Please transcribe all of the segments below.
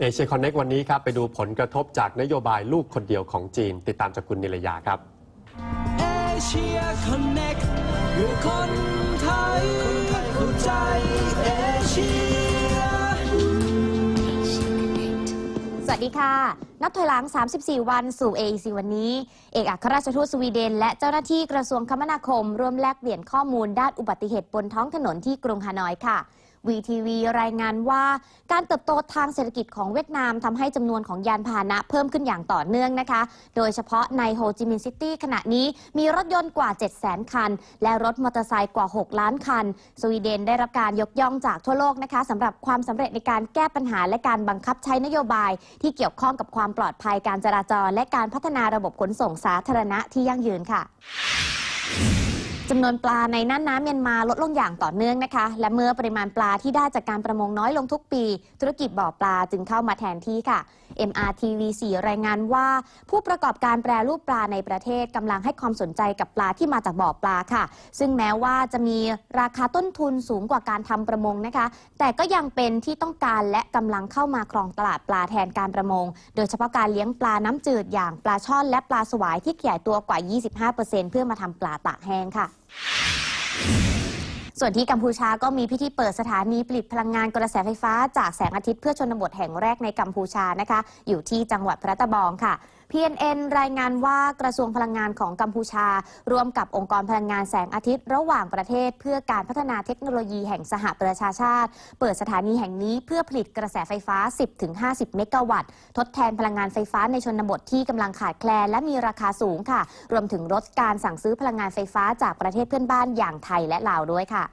เอเชียคอนเน็กวันนี้ครับ ไปดูผลกระทบจากนโยบายลูกคนเดียวของจีน ติดตามจากคุณนิรยาครับเอเชียคอนเน็กเพื่คนไทยเข้าใจเอเชียสวัสดีค่ะ นับถอยหลัง 34 วันสู่ AEC วันนี้ เอกอัครราชทูตสวีเดน และเจ้าหน้าที่กระทรวงคมนาคม ร่วมแลกเปลี่ยนข้อมูลด้านอุบัติเหตุบนท้องถนนที่กรุงฮานอยค่ะ VTV รายงานว่า การเติบโตทางเศรษฐกิจของเวียดนามทำให้จำนวนของยานพาหนะเพิ่มขึ้นอย่างต่อเนื่องนะคะ โดยเฉพาะในโฮจิมินห์ซิตี้ขณะนี้มีรถยนต์กว่า 700,000 คัน และรถมอเตอร์ไซค์กว่า 6 ล้านคัน สวีเดนได้รับการยกย่องจากทั่วโลกนะคะสำหรับความสำเร็จในการแก้ปัญหาและการบังคับใช้นโยบาย ที่เกี่ยวข้องกับความปลอดภัยการจราจร และการพัฒนาระบบขนส่งสาธารณะที่ยั่งยืนค่ะ จำนวนปลาในน่านน้ำเมียนมาลดลงอย่างต่อเนื่องนะคะ และเมื่อปริมาณปลาที่ได้จากการประมงน้อยลงทุกปี ธุรกิจบ่อปลาจึงเข้ามาแทนที่ค่ะ MRTV4 รายงานว่า ผู้ประกอบการแปรรูปปลาในประเทศกำลังให้ความสนใจกับปลาที่มาจากบ่อปลาค่ะ ซึ่งแม้ว่าจะมีราคาต้นทุนสูงกว่าการทำประมงนะคะ แต่ก็ยังเป็นที่ต้องการและกำลังเข้ามาครองตลาดปลาแทนการประมง โดยเฉพาะการเลี้ยงปลาน้ำจืดอย่างปลาช่อนและปลาสวายที่ขยายตัวกว่า 25%เพื่อมาทำปลาตากแห้งค่ะ ส่วนที่กัมพูชาก็มีพิธีเปิดสถานีผลิตพลังงานกระแสไฟฟ้าจากแสงอาทิตย์เพื่อชนบทแห่งแรกในกัมพูชานะคะ อยู่ที่จังหวัดพระตะบองค่ะ PNN รายงานว่ากระทรวงพลังงานของกัมพูชา ร่วมกับองค์กรพลังงานแสงอาทิตย์ ระหว่างประเทศ เพื่อการพัฒนาเทคโนโลยีแห่งสหประชาชาติ เปิดสถานีแห่งนี้เพื่อผลิตกระแสไฟฟ้า 10-50 เมกะวัตต์ ทดแทนพลังงานไฟฟ้าในชนบทที่กำลังขาดแคลนและมีราคาสูงค่ะ รวมถึงลดการสั่งซื้อพลังงานไฟฟ้าจากประเทศเพื่อนบ้านอย่างไทยและลาวด้วยค่ะ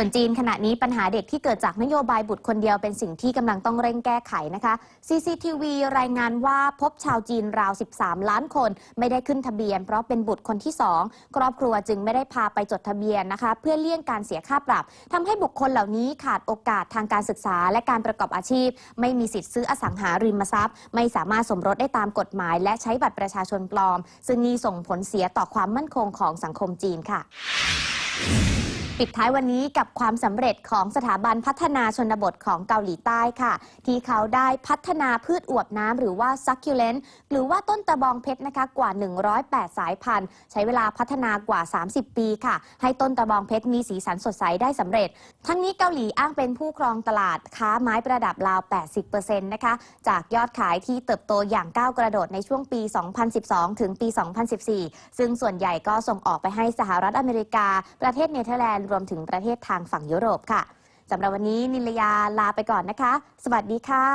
ส่วนจีนขณะนี้ปัญหาเด็กที่เกิดจากนโยบายบุตรคนเดียวเป็นสิ่งที่กำลังต้องเร่งแก้ไขนะคะ CCTV รายงานว่าพบชาวจีนราว 13 ล้านคน ไม่ได้ขึ้นทะเบียน เพราะเป็นบุตรคนที่ 2 ครอบครัวจึงไม่ได้พาไปจดทะเบียนนะคะ เพื่อเลี่ยงการเสียค่าปรับทำให้บุคคลเหล่านี้ขาดโอกาสทางการศึกษาและการประกอบอาชีพ ไม่มีสิทธิ์ซื้ออสังหาริมทรัพย์ ไม่สามารถสมรสได้ตามกฎหมาย และใช้บัตรประชาชนปลอม ซึ่งนี่ส่งผลเสียต่อความมั่นคงของสังคมจีนค่ะ ปิดท้ายวันนี้กับความสำเร็จของสถาบันพัฒนาชนบทของเกาหลีใต้ค่ะ ที่เขาได้พัฒนาพืชอวบน้ำหรือว่า succulent หรือว่าต้นตะบองเพชรนะคะกว่า 108 สายพันธุ์ ใช้เวลาพัฒนากว่า 30 ปีค่ะ ให้ต้นตะบองเพชรมีสีสันสดใสได้สำเร็จ ทั้งนี้เกาหลีอ้างเป็นผู้ครองตลาดค้าไม้ประดับราว 80%นะคะจากยอดขายที่เติบโตอย่างก้าวกระโดดในช่วงปี 2012 ถึงปี 2014 ซึ่งส่วนใหญ่ก็ส่งออกไปให้สหรัฐอเมริกา ประเทศเนเธอร์แลนด์รวมถึงประเทศทางฝั่งยุโรปค่ะสำหรับวันนี้นิลยาลาไปก่อนนะคะ สวัสดีค่ะ